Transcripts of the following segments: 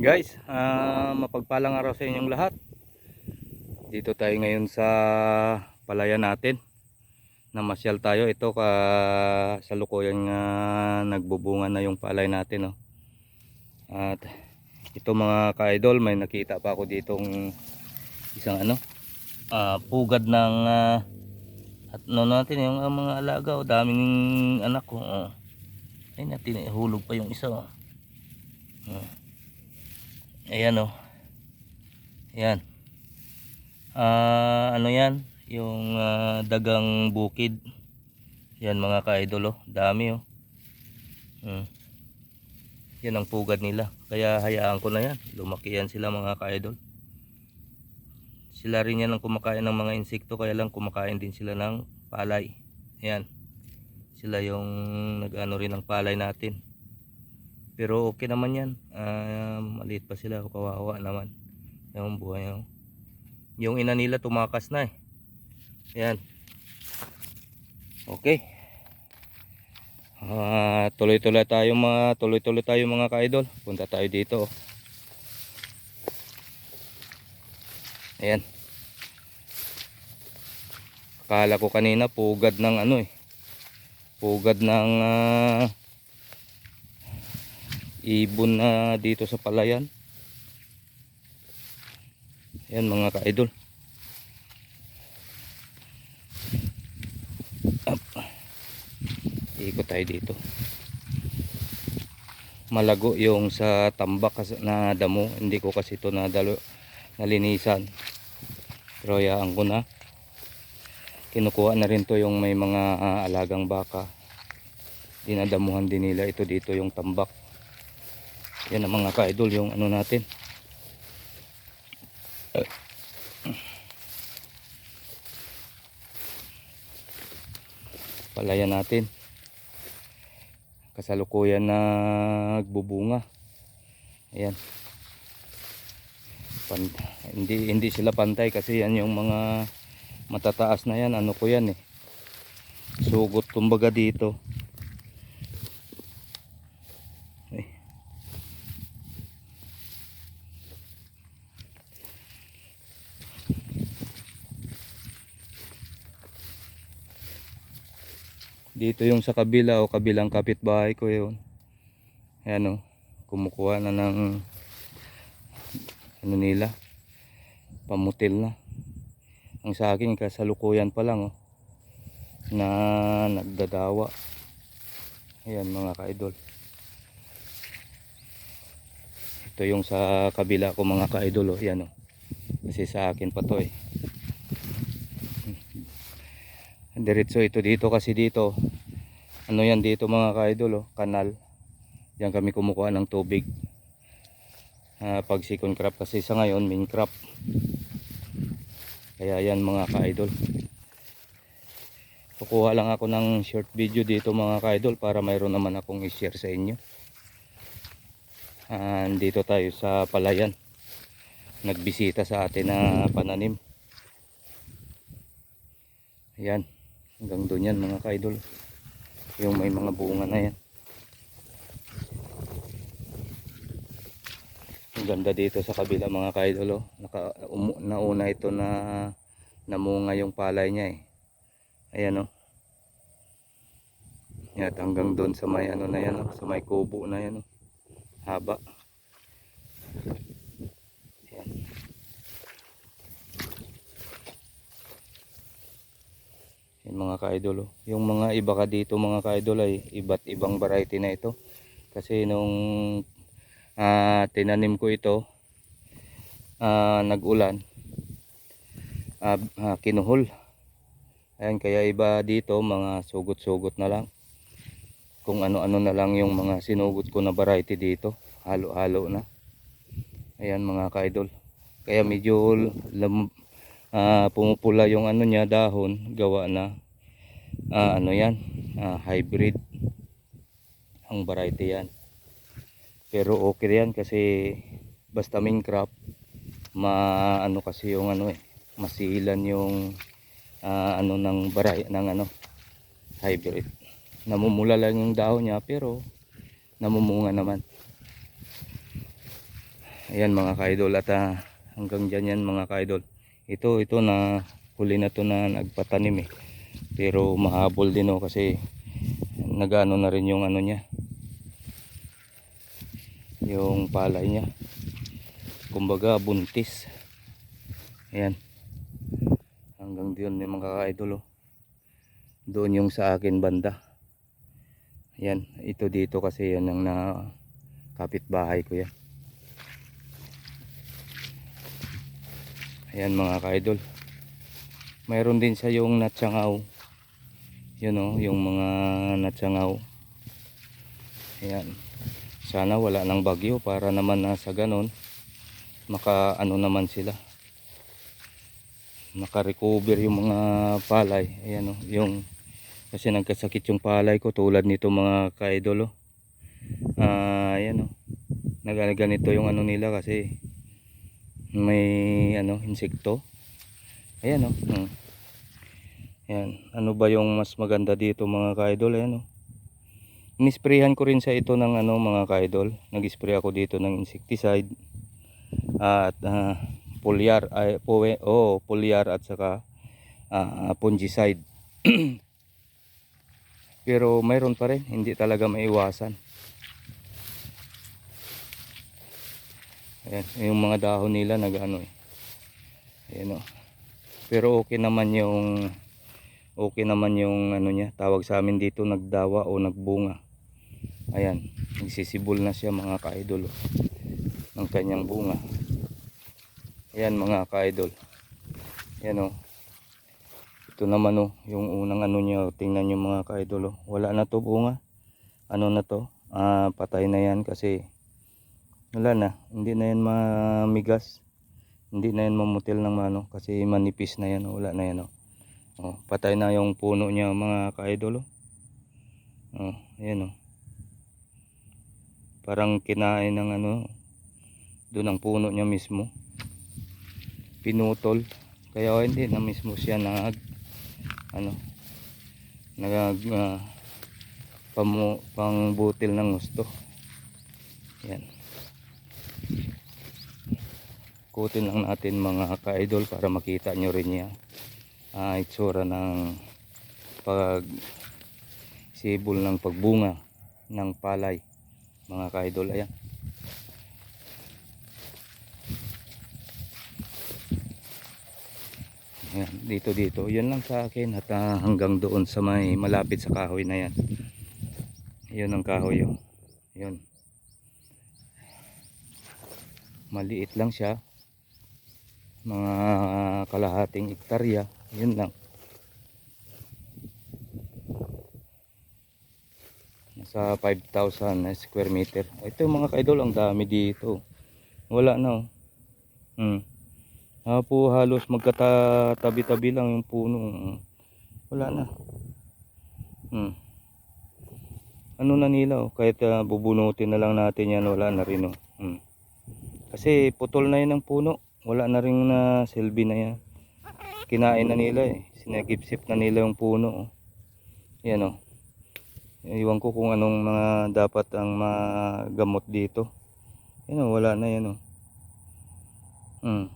Guys, ah, mapagpalang araw sa inyong lahat. Dito tayo ngayon sa palayan natin. Namasyal tayo. Ito ka sa lukuyan nga nagbubunga na yung palay natin. Oh. At ito mga ka-idol, may nakita pa ako ditong isang ano, ah, pugad ng ah, at no natin yung ah, mga alaga. Oh, daming anak ko. Oh. Ay natin, hulog pa yung isa. Oh. Oh. Ayan oh. Ayan. Ah, ano yan? Yung ah, dagang bukid. Yan mga ka-idol oh. Dami oh. Hmm. Yan ang pugad nila. Kaya hayaan ko na yan. Lumaki yan sila mga ka-idol. Sila rin yan ang kumakain ng mga insekto. Kaya lang kumakain din sila ng palay. Ayan. Sila yung nag-ano rin ng palay natin. Pero okay naman yan. Ah, maliit pa sila. Kawawa naman. Yung buhay. Oh. Yung ina nila tumakas na eh. Yan. Okay. Ah, tuloy-tuloy tayo mga tuloy-tuloy tayo mga ka-idol. Punta tayo dito. oh. Ayan. Akala ko kanina pugad ng ano eh. Pugad ng ah, ibon na dito sa palayan. Ayan mga ka-idol. Up. Ikot tayo dito. Malago yung sa tambak na damo. Hindi ko kasi ito nadalo, nalinisan. Pero hayaan ko na. Kinukuha na rin to yung may mga ah, alagang baka. Dinadamuhan din nila ito dito yung tambak. Yan ang mga ka-idol yung ano natin. Palayan natin. Kasalukuyan na nagbubunga. Ayan. Pan hindi hindi sila pantay kasi yan yung mga matataas na yan. Ano ko yan eh. Sugot kumbaga dito. Dito yung sa kabila o kabilang kapitbahay ko yun. Ayan o. Kumukuha na ng ano nila. Pamutil na. Ang sa akin kasalukuyan pa lang oh. Na nagdadawa. Ayan mga ka-idol. Ito yung sa kabila ko mga ka-idol oh. Ayan oh. Kasi sa akin pa to eh. Diretso ito dito kasi dito. Ano yan dito mga ka-idol oh, kanal. Diyan kami kumukuha ng tubig. Ah, pag second crop kasi sa ngayon main crop. Kaya yan mga ka-idol. Kukuha lang ako ng short video dito mga ka-idol para mayroon naman akong i-share sa inyo. Ah, dito tayo sa palayan. Nagbisita sa atin na pananim. Ayan. Hanggang doon yan mga ka-idol. Yung may mga bunga na yan. Ang ganda dito sa kabila mga ka-idol. Oh. Nauna ito na namunga yung palay niya eh. Ayan oh. Yan, hanggang doon sa may ano na yan oh, sa may kubo na yan oh. Haba. Ayan. Yan mga ka-idol. oh. Yung mga iba ka dito mga ka-idol ay iba't ibang variety na ito. Kasi nung ah, tinanim ko ito, ah, nag-ulan, ah, ah, kinuhol. Ayan, kaya iba dito mga sugot-sugot na lang. Kung ano-ano na lang yung mga sinugot ko na variety dito. Halo-halo na. Ayan mga ka-idol. Kaya medyo ah, pumupula yung ano niya dahon gawa na ah, ano yan? Ah, hybrid. Ang variety yan. Pero okay yan kasi basta main crop ma ano kasi yung ano eh masilan yung ah, ano ng baray ng ano hybrid. Namumula lang yung dahon niya pero namumunga naman. Ayan mga ka-idol at ah, hanggang dyan yan mga ka-idol. Ito, ito na huli na to na nagpatanim eh. Pero mahabol din oh kasi nagano na rin yung ano niya. Yung palay niya. Kumbaga buntis. Ayan. Hanggang diyon yung mga ka-idol oh. Doon yung sa akin banda. Ayan, ito dito kasi yan ang na kapitbahay ko yan. Ayan mga ka-idol. Mayroon din siya yung natsangaw. Yun o, yung mga natsangaw. Ayan. Sana wala nang bagyo para naman na sa ganon. Maka ano naman sila. Maka-recover yung mga palay. Ayan o, yung kasi nagkasakit yung palay ko tulad nito mga ka-idol o. Ah, ayan o. Nagaganito yung ano nila kasi may ano insekto ayan oh. Hmm. ayan. Ano ba yung mas maganda dito mga ka-idol? Ayan oh. Inisprehan ko rin sa ito ng ano mga ka-idol. Nag-spray ako dito ng insecticide at uh, foliar ay po oh foliar at saka ah, fungicide. Pero mayroon pa rin. Hindi talaga maiwasan. Ayan, yung mga dahon nila nag-ano eh. Ayan o. Pero okay naman yung okay naman yung ano niya, tawag sa amin dito nagdawa o nagbunga. Ayan, nagsisibol na siya mga ka-idol oh, ng kanyang bunga. Ayan mga ka-idol. Ayan o. Ito naman o, yung unang ano niya, oh, tingnan niyo mga ka-idol oh. Wala na to bunga. Ano na to? Ah, patay na yan kasi wala na hindi na yan mamigas hindi na yan mamutil ng mano kasi manipis na yan wala na yan oh. Oh, patay na yung puno niya mga ka-idol oh. oh ayan oh. Parang kinain ng ano doon ang puno niya mismo. Pinutol. Kaya oh, hindi na mismo siya nag ano nag uh, pamu, pangbutil ng gusto. Yan ikutin lang natin mga ka-idol para makita nyo rin niya uh, itsura ng pag sibol ng pagbunga ng palay mga ka-idol. Ayan. Ayan, dito dito. Yan lang sa akin at uh, hanggang doon sa may malapit sa kahoy na yan. Yun ang kahoy yun yun. Maliit lang siya mga kalahating ektarya yun lang nasa 5,000 na square meter ito mga kaidol ang dami dito wala na oh. hmm. Ah, po halos magkatabi-tabi lang yung puno wala na hmm. ano na nila oh. kahit uh, bubunutin na lang natin yan wala na rin oh. hmm. kasi putol na yun ang puno wala na rin na silbi na yan kinain na nila eh sinagipsip na nila yung puno oh. yan oh iwan ko kung anong mga dapat ang magamot dito yan oh wala na yan oh hmm.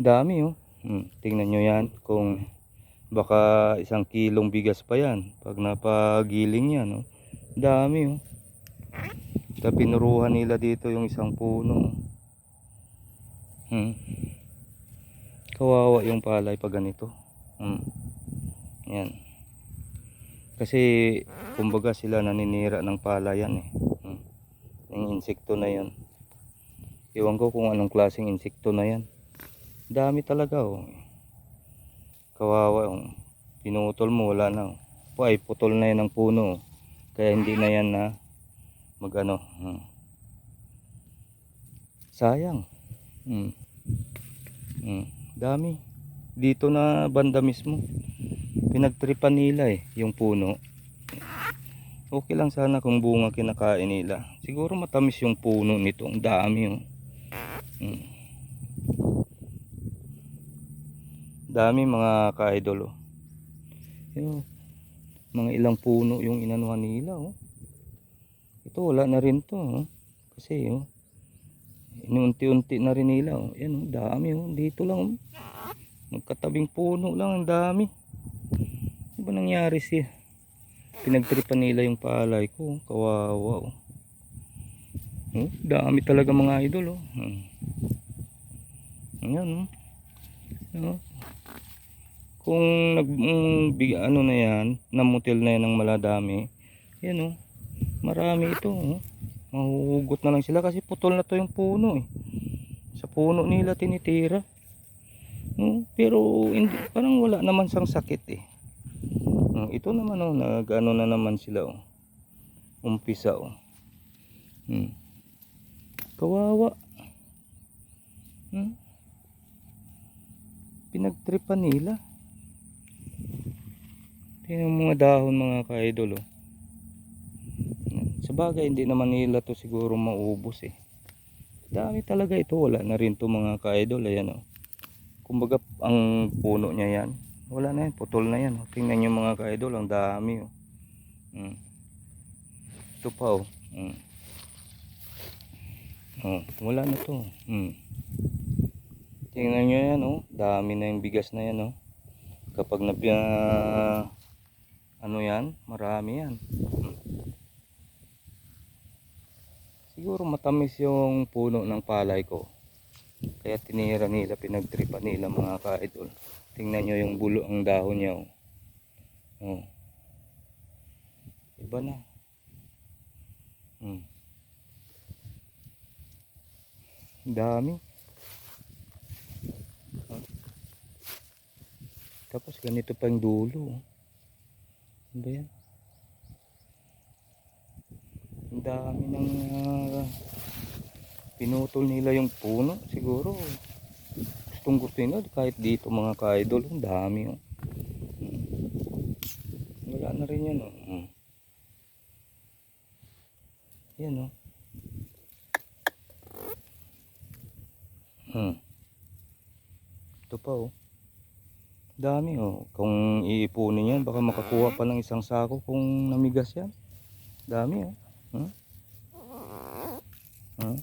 dami oh hmm. tingnan nyo yan kung baka isang kilong bigas pa yan pag napagiling yan oh dami oh pinuruhan nila dito yung isang puno oh. Hmm. Kawawa yung palay pag ganito. Hmm. Yan. Kasi kumbaga sila naninira ng palayan eh. Hmm. Yung insekto na yan. Iwan ko kung anong klaseng insekto na yan. Dami talaga oh. Kawawa yung oh. pinutol mo wala na. Oh. Ay putol na yan ng puno. Kaya hindi na yan na magano. Hmm. Sayang. Hmm. Hmm. Dami. Dito na banda mismo. Pinagtripan nila eh, yung puno. Okay lang sana kung bunga kinakain nila. Siguro matamis yung puno nito. Ang dami oh. Hmm. Dami mga ka-idol oh. Yung, mga ilang puno yung inanuhan nila oh. Ito wala na rin to oh. Kasi oh, Inunti-unti na rin nila. Oh. Yan, oh, dami. Oh. Dito lang. Oh. Magkatabing puno lang. Ang dami. Ano ba nangyari siya? Pinagtripan nila yung palay ko. oh. Kawawa. Oh. Oh, dami talaga mga idol. Oh. Hmm. Ayan. Oh. Oh. Kung nag big, ano na yan, namutil na yan ng maladami. Yan oh. Marami ito. Oh. Mahuhugot na lang sila kasi putol na to yung puno eh. Sa puno nila tinitira. No, pero hindi, parang wala naman sang sakit eh. No, ito naman oh, nagano na naman sila oh. Umpisa oh. Hmm. Kawawa. Hmm. Pinagtripan nila. Tingnan mga dahon mga ka-idol oh. Sa bagay, hindi naman nila to siguro maubos eh. Dami talaga ito. Wala na rin to mga ka-idol. Ayan o. Kumbaga, ang puno niya yan. Wala na yan. Putol na yan. oh. Tingnan nyo mga ka-idol. Ang dami o. Mm. Ito pa o. Mm. Oh, wala na to. Mm. Tingnan nyo yan o. Dami na yung bigas na yan o. Kapag na ano yan, marami yan. Siguro matamis yung puno ng palay ko. Kaya tinira nila, pinagtripa nila mga ka-idol. Tingnan nyo yung bulo ang dahon niya. Oh. Oh. Iba na. Hmm. Dami. Oh. Tapos ganito pa yung dulo. oh. Ano ba yan? Ang dami ng ah, pinutol nila yung puno. Siguro gustong gusto nila kahit dito mga ka-idol. Ang dami. Oh. Wala na rin yan. Oh. Hmm. Yan oh. Hmm. Ito pa oh. Dami oh. Kung iipunin yan, baka makakuha pa ng isang sako kung namigas yan. Dami oh. Hmm? Hmm?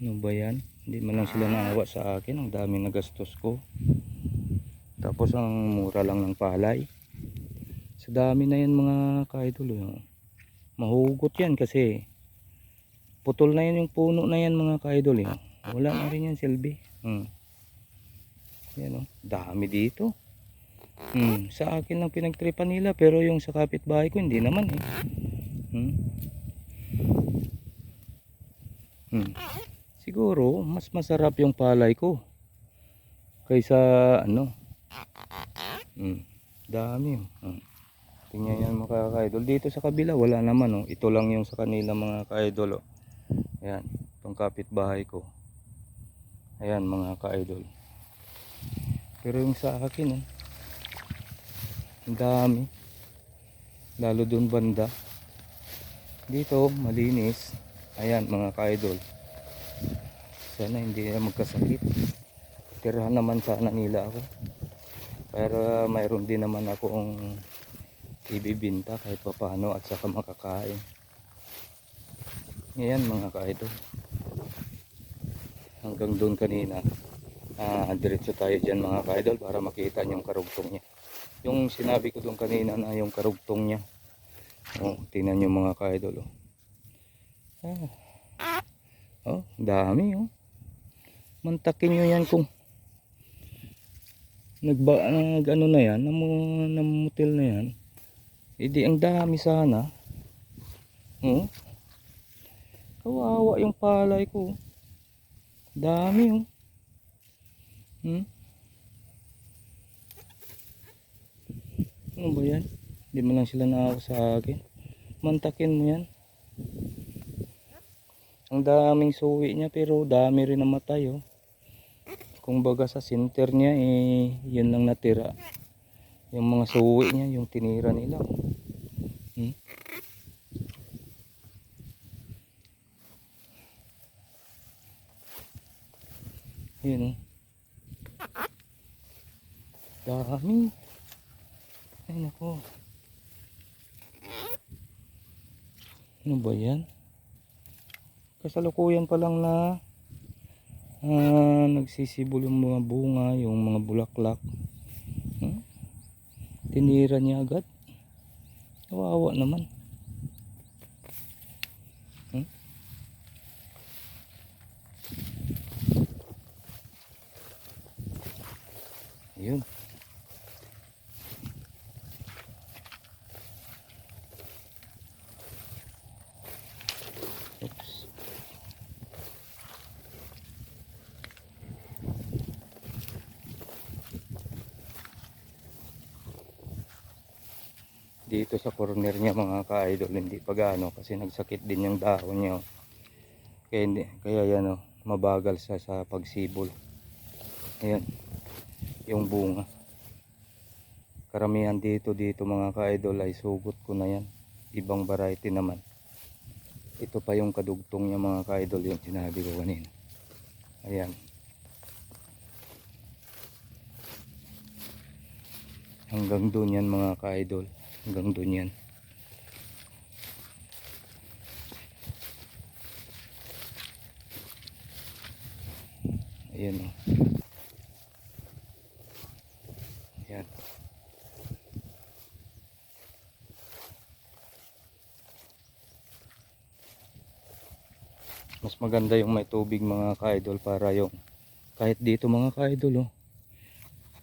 Ano ba yan? Hindi man lang sila naawa sa akin. Ang dami na gastos ko. Tapos ang mura lang ng palay. Sa dami na yan mga kaidol. oh. Mahugot yan kasi putol na yan yung puno na yan mga kaidol. eh. Wala na rin yan silbi. Hmm. Yan oh. Dami dito. Hmm, sa akin lang pinagtripan nila pero yung sa kapitbahay ko hindi naman eh. Hmm. Hmm. Siguro mas masarap yung palay ko kaysa ano. Hmm. Dami. Hmm. Tingnan yan mga ka-idol. Dito sa kabila wala naman oh. Ito lang yung sa kanila mga ka-idol oh. Ayan, itong kapitbahay ko. Ayan mga ka-idol. Pero yung sa akin oh. Ang dami. Lalo doon banda. Dito, malinis. Ayan, mga ka-idol. Sana hindi na magkasakit. Tirahan naman sana nila ako. Para mayroon din naman akong ibibinta kahit papano at saka makakain. Ayan mga ka-idol. Hanggang doon kanina. Ah, diretso tayo dyan mga ka-idol para makita yung karugtong niya yung sinabi ko doon kanina na yung karugtong niya. Oh, tingnan nyo mga ka-idol oh. Ah. oh dami oh. Mantakin nyo yan kung nagba nag ano na yan namu, namutil na yan. Edi ang dami sana. Oh. Kawawa yung palay ko. Dami oh. Hmm Ano ba yan? Hindi mo lang sila naawa sa akin. Mantakin mo yan. Ang daming suwi niya pero dami rin namatay oh. Kung baga sa center niya eh yun lang natira. Yung mga suwi niya yung tinira nila. oh. Hmm? Yun oh. Dami. Ay nako. Ano ba yan? kasalukuyan pa lang na ah, nagsisibol yung mga bunga, yung mga bulaklak. Hmm? Tinira niya agad. Kawawa naman. Hmm? Yun. Dito sa corner niya mga ka-idol hindi pa kasi nagsakit din yung dahon niya. oh. Kaya, hindi, kaya yan oh, mabagal sa sa pagsibol. Ayan. Yung bunga. Karamihan dito dito mga ka-idol ay sugot ko na yan. Ibang variety naman. Ito pa yung kadugtong niya mga ka-idol yung sinabi ko kanina. Ayan. Hanggang doon yan mga ka-idol. Hanggang doon yan. Ayan o. Ayan. Mas maganda yung may tubig mga ka-idol para yung kahit dito mga ka-idol oh,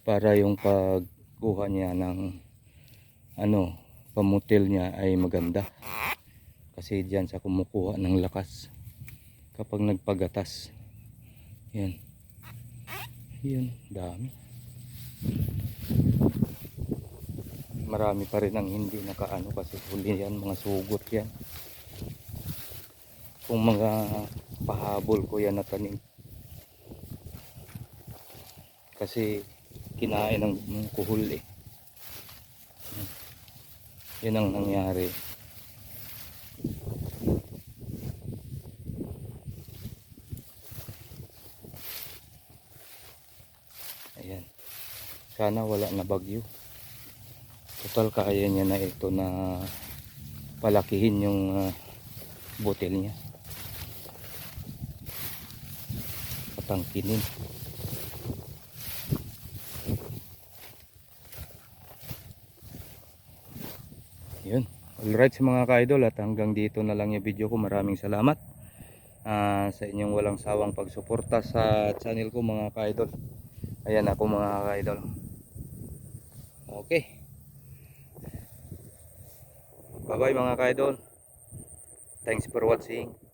para yung pagkuha niya ng ano pamutil niya ay maganda. Kasi diyan sa kumukuha ng lakas. Kapag nagpagatas yan. Yun dami. Marami pa rin ang hindi nakaano kasi huli yan mga sugot yan. Kung mga pahabol ko yan na tanim. Kasi kinain ng kuhol eh yun ang nangyari. Ayan. Sana wala na bagyo. Total kaya niya na ito na palakihin yung ah, butil niya. Patangkinin yun. Alright sa mga ka-idol at hanggang dito na lang yung video ko. Maraming salamat ah, sa inyong walang sawang pagsuporta sa channel ko mga ka-idol. Ayan ako mga ka-idol. Okay. Bye bye mga ka-idol. Thanks for watching